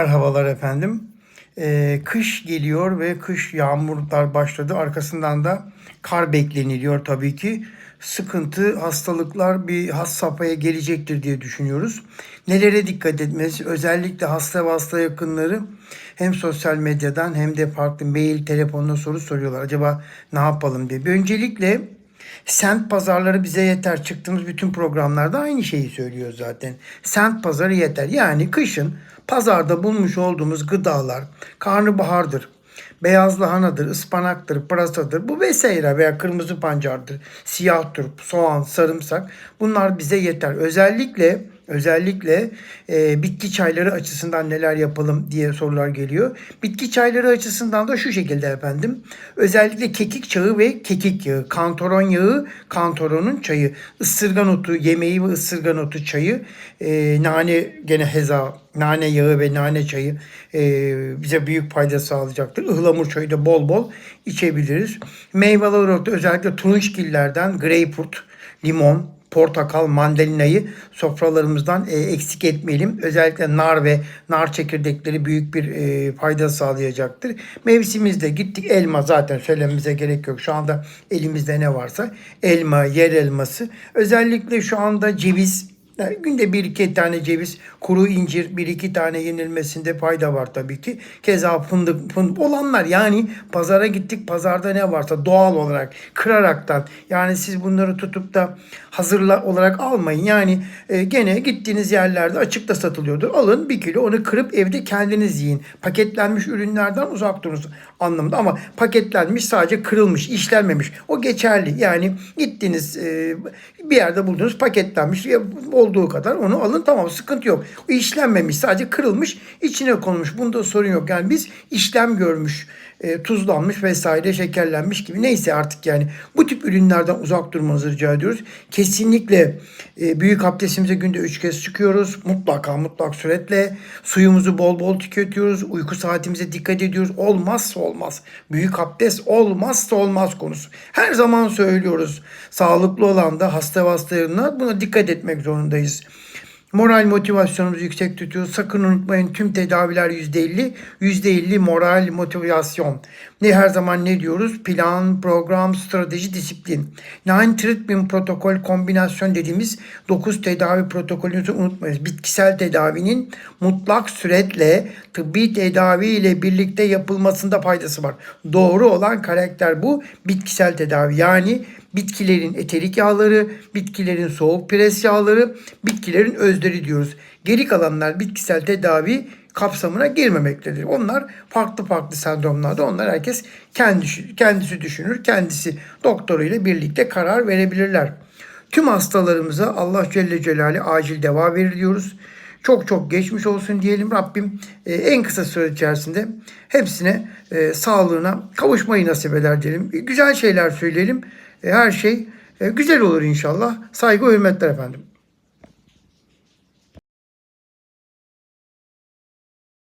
Merhabalar efendim. Ee, kış geliyor ve kış yağmurlar başladı. Arkasından da kar bekleniliyor tabii ki. Sıkıntı, hastalıklar bir has safhaya gelecektir diye düşünüyoruz. Nelere dikkat etmesi? Özellikle hasta ve hasta yakınları hem sosyal medyadan hem de farklı mail, telefonla soru soruyorlar. Acaba ne yapalım diye. Bir öncelikle Sent pazarları bize yeter. Çıktığımız bütün programlarda aynı şeyi söylüyor zaten. Sent pazarı yeter. Yani kışın pazarda bulmuş olduğumuz gıdalar karnabahardır, beyaz lahanadır, ıspanaktır, pırasadır, bu vesaire veya kırmızı pancardır, siyah turp, soğan, sarımsak bunlar bize yeter. Özellikle Özellikle e, bitki çayları açısından neler yapalım diye sorular geliyor. Bitki çayları açısından da şu şekilde efendim. Özellikle kekik çağı ve kekik yağı, kantoron yağı, kantoronun çayı, ısırgan otu yemeği ve ısırgan otu çayı, e, nane gene heza, nane yağı ve nane çayı e, bize büyük fayda sağlayacaktır. Ihlamur çayı da bol bol içebiliriz. Meyveler olarak da özellikle turunçgillerden greyfurt, limon, portakal, mandalinayı sofralarımızdan e, eksik etmeyelim. Özellikle nar ve nar çekirdekleri büyük bir e, fayda sağlayacaktır. Mevsimizde gittik elma zaten söylememize gerek yok. Şu anda elimizde ne varsa elma, yer elması. Özellikle şu anda ceviz yani günde bir iki tane ceviz, kuru incir, bir iki tane yenilmesinde fayda var tabii ki. Keza fındık, fındık olanlar yani pazara gittik pazarda ne varsa doğal olarak kıraraktan yani siz bunları tutup da hazırla olarak almayın. Yani e, gene gittiğiniz yerlerde açıkta satılıyordur. Alın bir kilo onu kırıp evde kendiniz yiyin. Paketlenmiş ürünlerden uzak durunuz anlamında ama paketlenmiş sadece kırılmış, işlenmemiş. O geçerli. Yani gittiniz e, bir yerde buldunuz paketlenmiş olduğu kadar onu alın tamam sıkıntı yok. O işlenmemiş sadece kırılmış içine konmuş. Bunda sorun yok. Yani biz işlem görmüş e, tuzlanmış vesaire şekerlenmiş gibi neyse artık yani bu tip ürünlerden uzak durmanızı rica ediyoruz. Kesinlikle e, büyük abdestimize günde 3 kez çıkıyoruz. Mutlaka mutlak suretle suyumuzu bol bol tüketiyoruz. Uyku saatimize dikkat ediyoruz. Olmazsa olmaz. Büyük abdest olmazsa olmaz konusu. Her zaman söylüyoruz. Sağlıklı olan da hasta hastalarına buna dikkat etmek zorundayız. Moral motivasyonumuzu yüksek tutuyoruz. Sakın unutmayın tüm tedaviler %50. %50 moral motivasyon. Ne her zaman ne diyoruz? Plan, program, strateji, disiplin. Nine treatment protokol kombinasyon dediğimiz 9 tedavi protokolünüzü unutmayız. Bitkisel tedavinin mutlak süretle tıbbi tedavi ile birlikte yapılmasında faydası var. Doğru olan karakter bu. Bitkisel tedavi yani bitkilerin eterik yağları, bitkilerin soğuk pres yağları, bitkilerin özleri diyoruz. Geri kalanlar bitkisel tedavi kapsamına girmemektedir. Onlar farklı farklı sendromlarda onlar herkes kendisi, kendisi düşünür, kendisi doktoruyla birlikte karar verebilirler. Tüm hastalarımıza Allah Celle Celaluhu acil deva verir diyoruz. Çok çok geçmiş olsun diyelim. Rabbim e, en kısa süre içerisinde hepsine e, sağlığına kavuşmayı nasip eder diyelim. E, güzel şeyler söyleyelim. E, her şey e, güzel olur inşallah. Saygı hürmetler efendim.